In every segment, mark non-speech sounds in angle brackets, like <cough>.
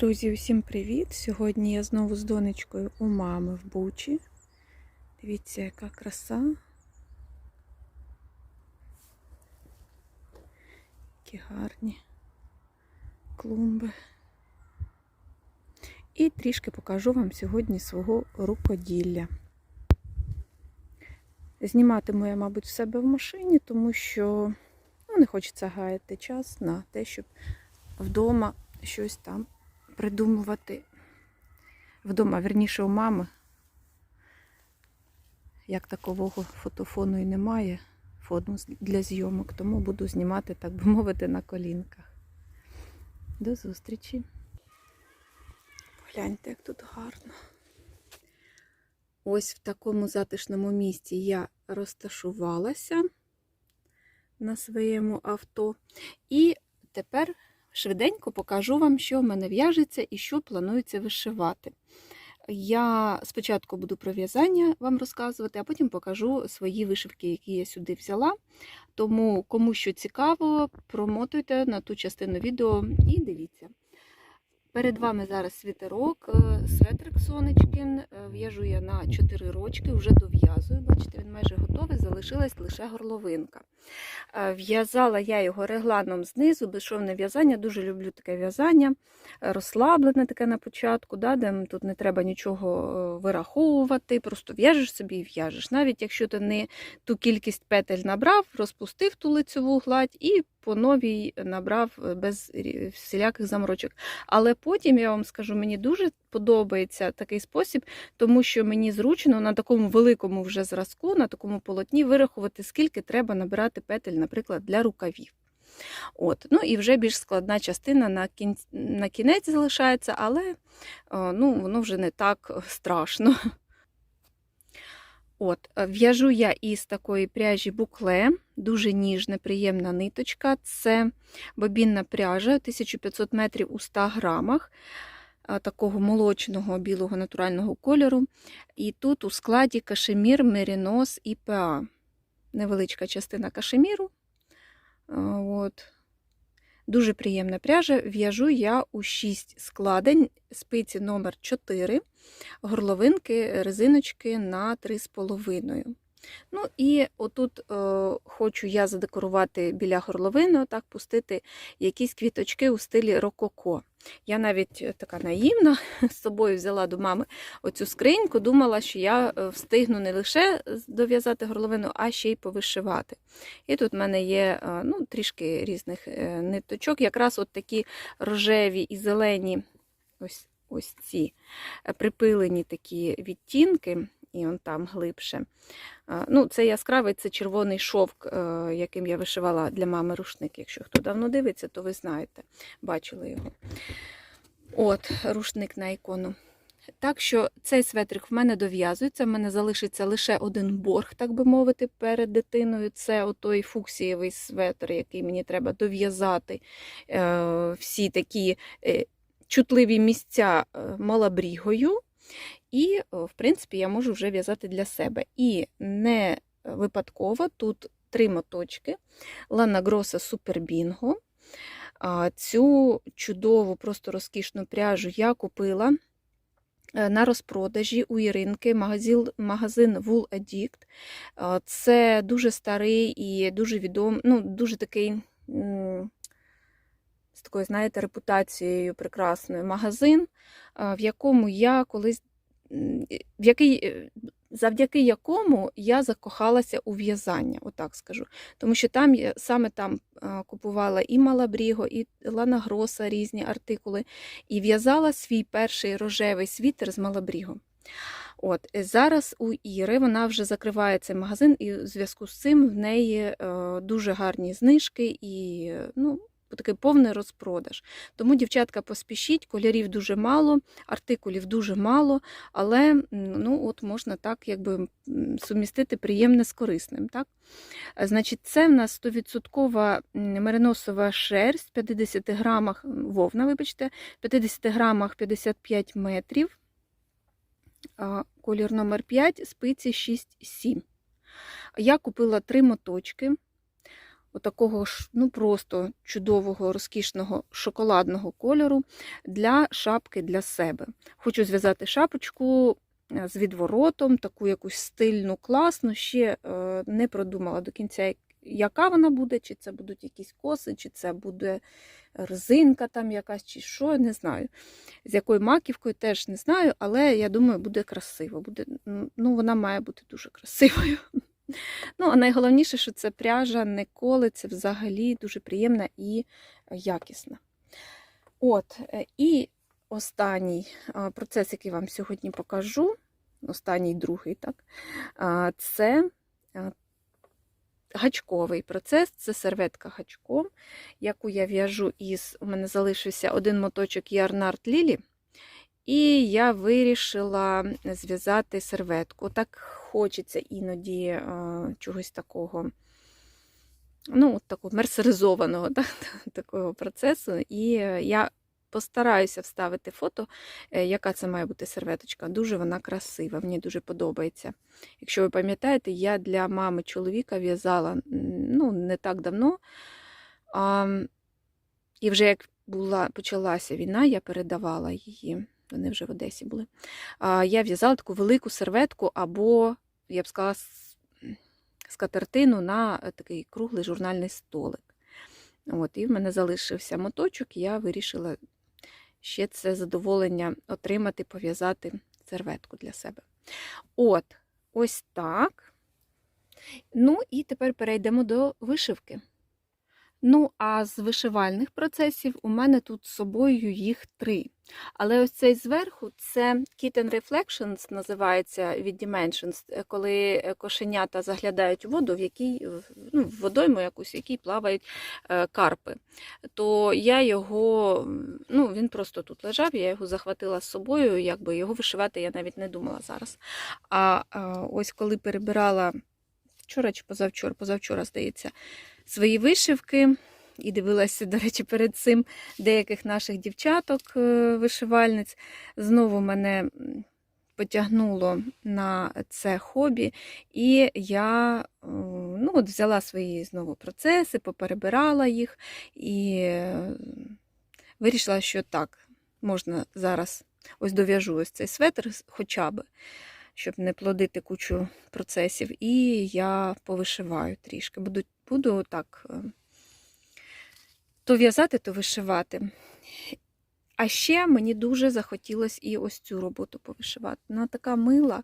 Друзі, усім привіт! Сьогодні я знову з донечкою у мами в Бучі. Дивіться, яка краса. Які гарні клумби. І трішки покажу вам сьогодні свого рукоділля. Зніматиму я, мабуть, в себе в машині, тому що ну, не хочеться гаяти час на те, щоб вдома щось там придумувати вдома, верніше у мами. Як такового фотофону і немає, фону для зйомок, тому буду знімати, так би мовити, на колінках. До зустрічі. Гляньте, як тут гарно. Ось в такому затишному місці я розташувалася на своєму авто. І тепер швиденько покажу вам, що в мене в'яжеться і що планується вишивати. Я спочатку буду про в'язання вам розказувати, а потім покажу свої вишивки, які я сюди взяла. Тому, кому що цікаво, промотуйте на ту частину відео і дивіться. Перед вами зараз світерок, е, светрик Сонечкин. Е, В'яжу я на 4 рочки, вже дов'язую. Бачите, він майже готовий, залишилась лише горловинка. Е, В'язала я його регланом знизу, безшовне в'язання. Дуже люблю таке в'язання, розслаблене таке на початку, да, де тут не треба нічого вираховувати, просто в'яжеш собі і в'яжеш. Навіть якщо ти не ту кількість петель набрав, розпустив ту лицеву гладь і по новій набрав е, без всіляких заморочок. Але потім я вам скажу, мені дуже подобається такий спосіб, тому що мені зручно на такому великому вже зразку, на такому полотні вирахувати, скільки треба набирати петель, наприклад, для рукавів. От. Ну і вже більш складна частина на, кін... на кінець залишається, але е, ну, воно вже не так страшно. От, е, В'яжу я із такої пряжі букле, дуже ніжна, приємна ниточка. Це бобінна пряжа 1500 метрів у 100 грамах такого молочного білого натурального кольору. І тут у складі кашемір, мерінос і ПА. Невеличка частина кашеміру. От. Дуже приємна пряжа. В'яжу я у 6 складень, спиці номер 4 горловинки, резиночки на 3,5. Ну і отут е, хочу я задекорувати біля горловини, отак пустити якісь квіточки у стилі рококо. Я навіть е, така наївна <laughs> з собою взяла до мами оцю скриньку, думала, що я е, встигну не лише дов'язати горловину, а ще й повишивати. І тут в мене є ну, трішки різних ниточок, якраз от такі рожеві і зелені ось, ось ці припилені такі відтінки. І он там глибше. Ну, Це яскравий, це червоний шовк, е, яким я вишивала для мами рушник. Якщо хто давно дивиться, то ви знаєте, бачили його. От, рушник на ікону. Так що цей светрик в мене дов'язується, в мене залишиться лише один борг, так би мовити, перед дитиною. Це отой фуксієвий светр, який мені треба дов'язати. Е, Всі такі е, чутливі місця малабрігою. І, в принципі, я можу вже в'язати для себе. І не випадково тут три моточки Лана Гроса Супер Бінго. Цю чудову, просто розкішну пряжу я купила е, на розпродажі у Іринки, магазин, магазин Wool Addict. Це дуже старий і дуже відомий, ну, дуже такий. З такою, знаєте, репутацією прекрасною магазин, в якому я колись в який, е, завдяки якому я закохалася у в'язання, отак скажу. Тому що там я саме там купувала і Малабріго, і Лана Гроса різні артикули, і в'язала свій перший рожевий світер з Малабріго. От е, зараз у Іри вона вже закриває цей магазин, і в зв'язку з цим в неї е, дуже гарні знижки і е, ну, такий повний розпродаж. Тому, дівчатка, поспішіть, кольорів дуже мало, артикулів дуже мало, але ну, от можна так якби сумістити приємне з корисним. Так? Значить, це в нас 100% мериносова шерсть, 50 грамах вовна, вибачте, 50 грамах 55 метрів. Колір номер 5, спиці 6-7. Я купила три моточки. Отакого ж, ну просто чудового, розкішного шоколадного кольору для шапки для себе. Хочу зв'язати шапочку е, з відворотом, таку якусь стильну, класну. Ще е, не продумала до кінця, яка вона буде, чи це будуть якісь коси, чи це буде резинка там якась, чи що, не знаю. З якою маківкою теж не знаю, але я думаю, буде красиво. Буде, ну, вона має бути дуже красивою. Ну, а найголовніше, що це пряжа не колиться взагалі дуже приємна і якісна. От, е, і останній процес, який вам сьогодні покажу, останній другий, так, це гачковий процес, це серветка гачком, яку я в'яжу із, у мене залишився один моточок Ярнард Лілі. І я вирішила зв'язати серветку. Так хочеться іноді а, чогось такого, ну, такого мерсеризованого <laughs> так, такого процесу. І я постараюся вставити фото, е, яка це має бути серветочка. Дуже вона красива, мені дуже подобається. Якщо ви пам'ятаєте, я для мами чоловіка в'язала ну, не так давно. А, І вже як була, почалася війна, я передавала її. Вони вже в Одесі були. Я в'язала таку велику серветку, або, я б сказала, скатертину на е, такий круглий журнальний столик. От, І в мене залишився моточок, і я вирішила ще це задоволення отримати, пов'язати серветку для себе. От, ось так. Ну, і тепер перейдемо до вишивки. Ну, а з вишивальних процесів у мене тут з собою їх три. Але ось цей зверху це Kitten Reflections, називається від Dimensions, е, коли кошенята заглядають у воду, в якій ну, в водойму якусь, в якій плавають е, карпи. То я його, ну, він просто тут лежав, я його захватила з собою, якби його вишивати я навіть не думала зараз. А ось коли перебирала вчора чи позавчора, позавчора, здається, свої вишивки. І дивилася, до речі, перед цим деяких наших дівчаток, е. Знову мене потягнуло на це хобі, і я ну, от взяла свої знову процеси, поперебирала їх і е, вирішила, що так, можна зараз ось дов'яжу ось цей светр хоча б щоб не плодити кучу процесів. І я повишиваю трішки. Буду буду так е, то в'язати, то вишивати. А ще мені дуже захотілося і ось цю роботу повишивати. Вона така мила.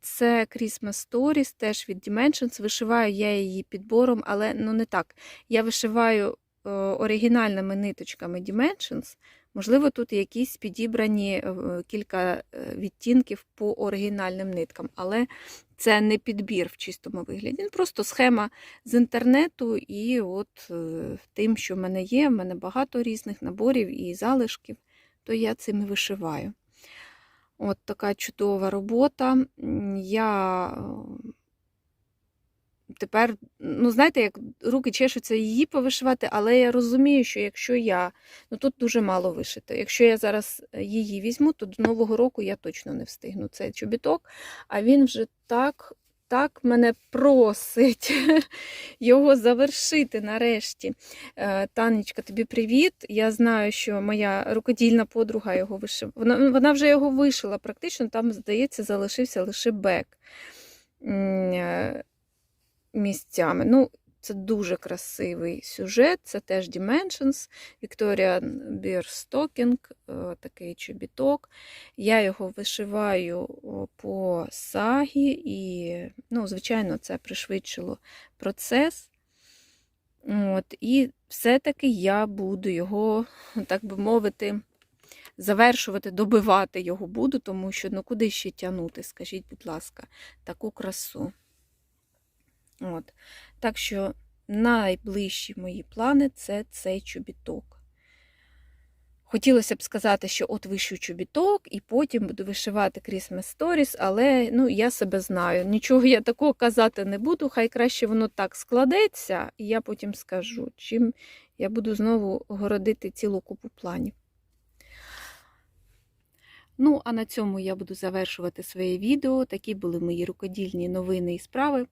Це Christmas Stories, теж від Dimensions. Вишиваю я її підбором, але ну не так. Я вишиваю е, оригінальними ниточками Dimensions. Можливо, тут якісь підібрані е, кілька відтінків по оригінальним ниткам, але це не підбір в чистому вигляді. Просто схема з інтернету, і от е, тим, що в мене є, в мене багато різних наборів і залишків, то я цим і вишиваю. От така чудова робота. Я тепер, ну, знаєте, як руки чешуться її повишивати, але я розумію, що якщо я, ну тут дуже мало вишито. Якщо я зараз її візьму, то до Нового року я точно не встигну цей чобіток, а він вже так. Так мене просить <laughs> його завершити нарешті. Е, Танечка, тобі привіт. Я знаю, що моя рукодільна подруга його вишив. Вона вона вже його вишила, практично там, здається, залишився лише бек. Місцями. Ну, Це дуже красивий сюжет, це теж Dimensions, Victoria Beer е, такий чобіток. Я його вишиваю по сагі, і, ну, звичайно, це пришвидшило процес. От, І все-таки я буду його, так би мовити, завершувати, добивати його буду, тому що ну куди ще тягнути, скажіть, будь ласка, таку красу. От. Так що найближчі мої плани це цей чобіток. Хотілося б сказати, що от вишию чобіток, і потім буду вишивати Christmas Stories, але ну, я себе знаю. Нічого я такого казати не буду, хай краще воно так складеться, і я потім скажу, чим я буду знову городити цілу купу планів. Ну, а на цьому я буду завершувати своє відео. Такі були мої рукодільні новини і справи.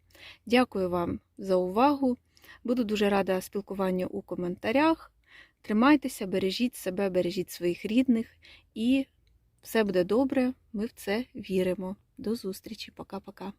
Дякую вам за увагу. Буду дуже рада спілкуванню у коментарях. Тримайтеся, бережіть себе, бережіть своїх рідних, і все буде добре. Ми в це віримо. До зустрічі. Пока-пока.